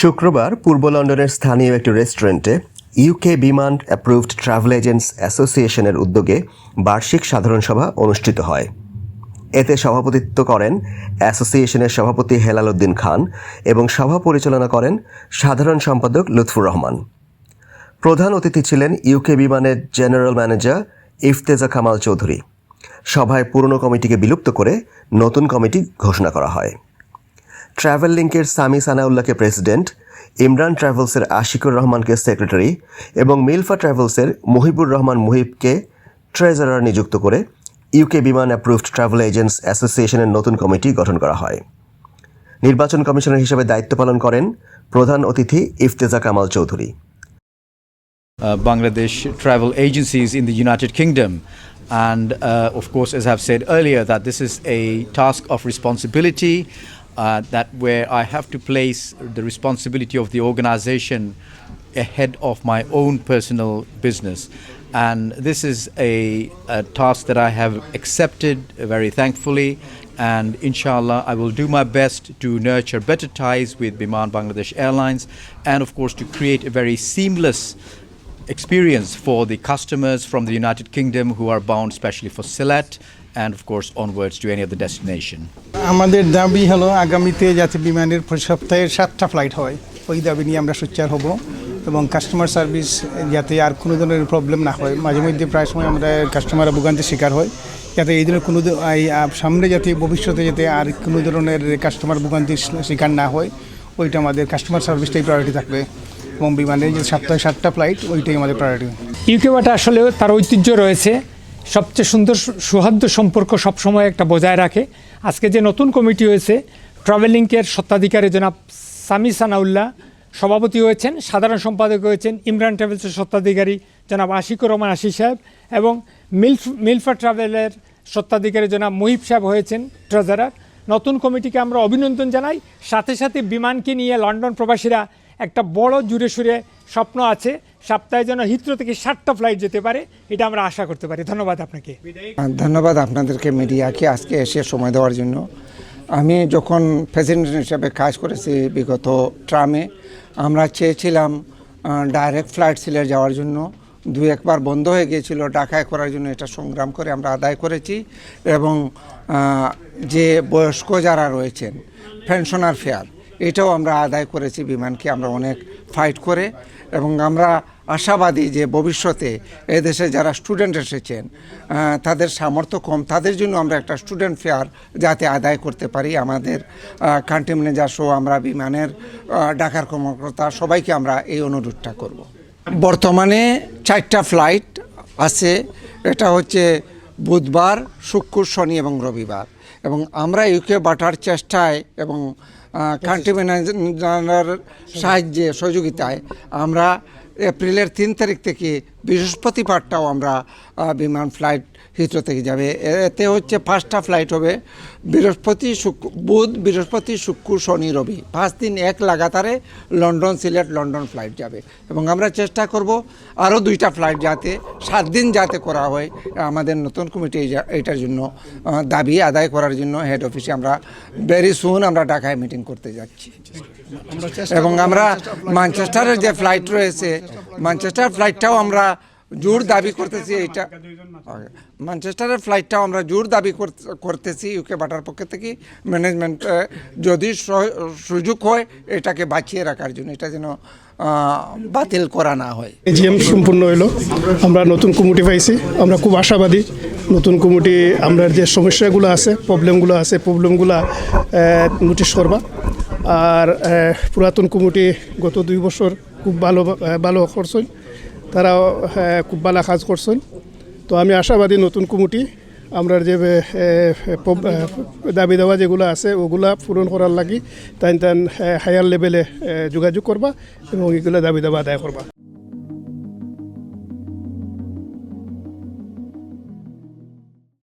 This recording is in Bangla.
শুক্রবার পূর্ব লন্ডনের স্থানীয় একটি রেস্টুরেন্টে ইউকে বিমান অ্যাপ্রুভড ট্রাভেল এজেন্টস অ্যাসোসিয়েশনের উদ্যোগে বার্ষিক সাধারণ সভা অনুষ্ঠিত হয়। এতে সভাপতিত্ব করেন অ্যাসোসিয়েশনের সভাপতি হেলাল উদ্দিন খান এবং সভা পরিচালনা করেন সাধারণ সম্পাদক লুৎফুর রহমান। প্রধান অতিথি ছিলেন ইউকে বিমানের জেনারেল ম্যানেজার ইফতেজা কামাল চৌধুরী। সভায় পুরনো কমিটিকে বিলুপ্ত করে নতুন কমিটি ঘোষণা করা হয়। ট্রাভেল লিঙ্কের সামি সানাউল্লাহকে প্রেসিডেন্ট ইমরান ট্রাভেলসের আশিকুর রহমানকে সেক্রেটারি এবং মিলফা ট্রাভেলসের মুহিবুর রহমান মুহিবকে ট্রেজারার নিযুক্ত করে ইউকে বিমান অ্যাপ্রুভড ট্রাভেল এজেন্টস অ্যাসোসিয়েশনের নতুন কমিটি গঠন করা হয় নির্বাচন কমিশনার হিসেবে দায়িত্ব পালন করেন প্রধান অতিথি Ifteza Kamal Chowdhury uh, Bangladesh travel agencies in the United Kingdom. And uh, of course, as I've said earlier, a task of responsibility. Uh, that where I have to place the responsibility of the organization ahead of my own personal business. And this is a, a task that I have accepted very thankfully. And inshallah, I will do my best to nurture better ties with Biman Bangladesh Airlines and, of course, to create a very seamless experience for the customers from the United Kingdom who are bound specially for Sylhet and of course onwards to any other destination. আমাদের দাবি হলো আগামীতে যাতে বিমানের প্রতি সপ্তাহে সাতটা ফ্লাইট হয়। ওই দাবি নিয়ে আমরা সোচ্চার হব এবং কাস্টমার সার্ভিস যাতে আর কোনো ধরনের প্রবলেম না হয়। মাঝে মধ্যে প্রায় সময় আমরা কাস্টমাররা ভোগান্তির শিকার হয় যাতে এই ধরনের কোনো এই, সামনে যাতে ভবিষ্যতে যাতে আর কোনো ধরনের কাস্টমার ভোগান্তির শিকার না হয় ওইটা আমাদের কাস্টমার সার্ভিসটাই প্রায়োরিটি থাকবে। এবং বিমানের যে সপ্তাহে সাতটা ফ্লাইট ওইটাই আমাদের প্রায়োরিটি ইউকে বাটা আসলে তার ঐতিহ্য রয়েছে। সবচেয়ে সুন্দর সৌহার্দ্য সম্পর্ক সবসময় একটা বজায় রাখে। আজকে যে নতুন কমিটি হয়েছে ট্রাভেলিংকের সত্ত্বাধিকারী জনাব সামি সানাউল্লাহ, সভাপতি হয়েছেন, সাধারণ সম্পাদক হয়েছেন ইমরান ট্রাভেলসের সত্ত্বাধিকারী জনাব আশিকুর রহমান আশিক সাহেব এবং মিলফ, মিলফা ট্রাভেলের সত্ত্বাধিকারী জনাব মুহিব সাহেব হয়েছেন ট্রেজারার নতুন কমিটিকে আমরা অভিনন্দন জানাই। সাথে সাথে বিমানকে নিয়ে লন্ডন প্রবাসীরা একটা বড় জুড়ে সুরে স্বপ্ন আছে। সপ্তাহে যেন হিত্রো থেকে ষাটটা ফ্লাইট যেতে পারে, এটা আমরা আশা করতে পারি। ধন্যবাদ আপনাকে। ধন্যবাদ আপনাদেরকে, মিডিয়াকে আজকে এসে সময় দেওয়ার জন্য। আমি যখন প্রেসিডেন্ট হিসেবে কাজ করেছি বিগত ট্রামে, আমরা চেয়েছিলাম ডাইরেক্ট ফ্লাইট সিলেট যাওয়ার জন্য। দু একবার বন্ধ হয়ে গিয়েছিল, ঢাকায় করার জন্য এটা সংগ্রাম করে আমরা আদায় করেছি। এবং যে বয়স্ক যারা রয়েছেন পেনশনার ফেয়ার এটাও আমরা আদায় করেছি বিমানকে, আমরা অনেক ফাইট করে। এবং আমরা আশাবাদী যে ভবিষ্যতে এদেশে যারা স্টুডেন্ট এসেছেন তাদের সামর্থ্য কম, তাদের জন্য আমরা একটা স্টুডেন্ট ফেয়ার যাতে আদায় করতে পারি। আমাদের কান্ট্রি ম্যানেজার সহ আমরা বিমানের ডাকার কর্মকর্তা সবাইকে আমরা এই অনুরোধটা করব। বর্তমানে চারটা ফ্লাইট আছে। এটা হচ্ছে বুধবার, শুক্র, শনি এবং রবিবার। এবং আমরা ইউকে বাটার চেষ্টায় এবং কান্ট্রি ম্যানেজার সাহায্যে সহযোগিতায় আমরা এপ্রিলের তিন তারিখ থেকে বৃহস্পতিবারটাও আমরা বিমান ফ্লাইট হিথ্রো থেকে যাবে। এতে হচ্ছে পাঁচটা ফ্লাইট হবে। বৃহস্পতি শুক্র, বুধ, বৃহস্পতি, শুক্র, শনি, রবি। পাঁচ দিন এক লাগাতারে লন্ডন সিলেট, লন্ডন ফ্লাইট যাবে। এবং আমরা চেষ্টা করব আরও দুইটা ফ্লাইট যাতে, সাত দিন যাতে করা হয়। আমাদের নতুন কমিটি এইটার জন্য দাবি আদায় করার জন্য হেড অফিসে আমরা ভেরি সুন আমরা ঢাকায় মিটিং করতে যাচ্ছি। এবং আমরা ম্যানচেস্টারের যে ফ্লাইট রয়েছে ম্যানচেস্টার ফ্লাইটটাও আমরা জোর দাবি করতেছি এইটা ম্যানচেস্টারের ফ্লাইটটাও আমরা জোর দাবি করতে- করতেছি ইউকে বাটার পক্ষ থেকে। ম্যানেজমেন্ট যদি সুযোগ হয় এটাকে বাঁচিয়ে রাখার জন্য এটা যেন বাতিল করা না হয়। এজিএম সম্পূর্ণ হইল। আমরা নতুন কমিটি পাইছি। আমরা খুব আশাবাদী। নতুন কমিটি আমরা যে সমস্যাগুলো আছে প্রবলেমগুলো আছে প্রবলেমগুলো নোটিশ করবা। আর পুরাতন কমিটি গত দুই বছর খুব ভালো ভালো করছেন। তারাও খুব ভালো কাজ করছেন। তো আমি আশাবাদী নতুন কমিটি আমরা যে দাবি দাওয়া যেগুলো আছে, ওগুলা পূরণ করার লাগি তাই তান হায়ার লেভেলে যোগাযোগ করবা এবং এগুলো দাবি দাওয়া আদায় করবা।